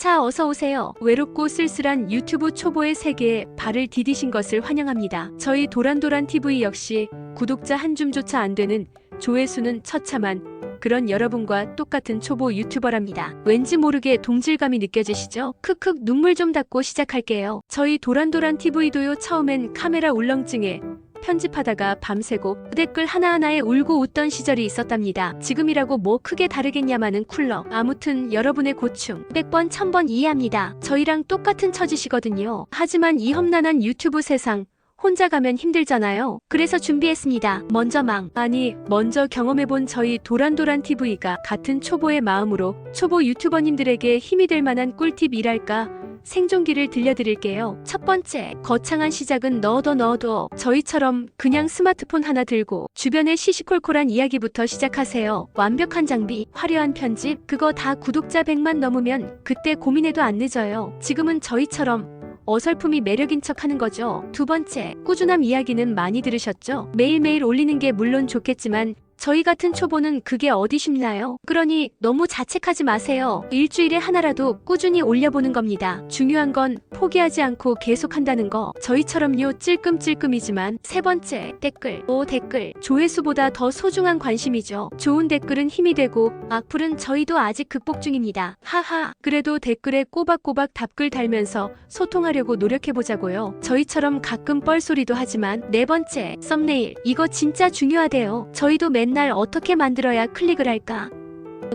자, 어서 오세요. 외롭고 쓸쓸한 유튜브 초보의 세계에 발을 디디신 것을 환영합니다. 저희 도란도란 TV 역시 구독자 한 줌조차 안 되는 조회수는 처참한 그런 여러분과 똑같은 초보 유튜버랍니다. 왠지 모르게 동질감이 느껴지시죠? 크크 눈물 좀 닦고 시작할게요. 저희 도란도란 TV도요 처음엔 카메라 울렁증에 편집하다가 밤새고 댓글 하나하나에 울고 웃던 시절이 있었답니다. 지금이라고 뭐 크게 다르겠냐마는 쿨러. 아무튼 여러분의 고충 100번 1000번 이해합니다. 저희랑 똑같은 처지시거든요. 하지만 이 험난한 유튜브 세상 혼자 가면 힘들잖아요. 그래서 준비했습니다. 먼저 망. 아니, 먼저 경험해본 저희 도란도란 TV가 같은 초보의 마음으로 초보 유튜버님들에게 힘이 될 만한 꿀팁이랄까 생존기를 들려드릴게요. 첫 번째, 거창한 시작은 넣어도 넣어도 저희처럼 그냥 스마트폰 하나 들고 주변의 시시콜콜한 이야기부터 시작하세요. 완벽한 장비, 화려한 편집, 그거 다 구독자 100만 넘으면 그때 고민해도 안 늦어요. 지금은 저희처럼 어설픔이 매력인 척 하는 거죠. 두 번째, 꾸준함 이야기는 많이 들으셨죠? 매일매일 올리는 게 물론 좋겠지만 저희 같은 초보는 그게 어디 쉽나요? 그러니 너무 자책하지 마세요. 일주일에 하나라도 꾸준히 올려보는 겁니다. 중요한 건 포기하지 않고 계속한다는 거. 저희처럼요 찔끔찔끔이지만 세 번째 댓글. 오 댓글. 조회수보다 더 소중한 관심이죠. 좋은 댓글은 힘이 되고 악플은 저희도 아직 극복 중입니다. 하하. 그래도 댓글에 꼬박꼬박 답글 달면서 소통하려고 노력해보자고요. 저희처럼 가끔 뻘소리도 하지만 네 번째 썸네일. 이거 진짜 중요하대요. 저희도 맨날 어떻게 만들어야 클릭을 할까?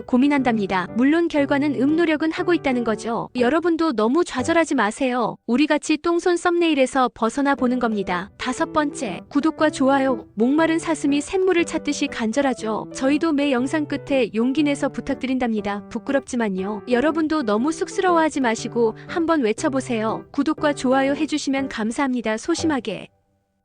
고민한답니다. 물론 결과는 음노력은 하고 있다는 거죠. 여러분도 너무 좌절하지 마세요. 우리 같이 똥손 썸네일에서 벗어나 보는 겁니다. 다섯 번째, 구독과 좋아요. 목마른 사슴이 샘물을 찾듯이 간절하죠. 저희도 매 영상 끝에 용기 내서 부탁드린답니다. 부끄럽지만요. 여러분도 너무 쑥스러워하지 마시고 한번 외쳐보세요. 구독과 좋아요 해주시면 감사합니다. 소심하게.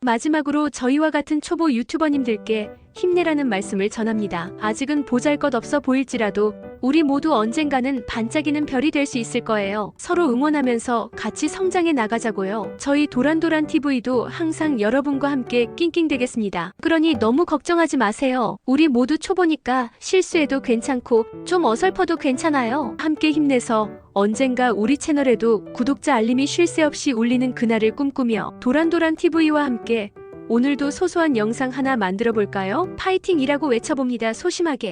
마지막으로 저희와 같은 초보 유튜버님들께 힘내라는 말씀을 전합니다. 아직은 보잘 것 없어 보일지라도 우리 모두 언젠가는 반짝이는 별이 될 수 있을 거예요. 서로 응원하면서 같이 성장해 나가자고요. 저희 도란도란 TV도 항상 여러분과 함께 낑낑대겠습니다. 그러니 너무 걱정하지 마세요. 우리 모두 초보니까 실수해도 괜찮고 좀 어설퍼도 괜찮아요. 함께 힘내서 언젠가 우리 채널에도 구독자 알림이 쉴 새 없이 울리는 그날을 꿈꾸며 도란도란 TV와 함께 오늘도 소소한 영상 하나 만들어 볼까요? 파이팅이라고 외쳐봅니다. 소심하게.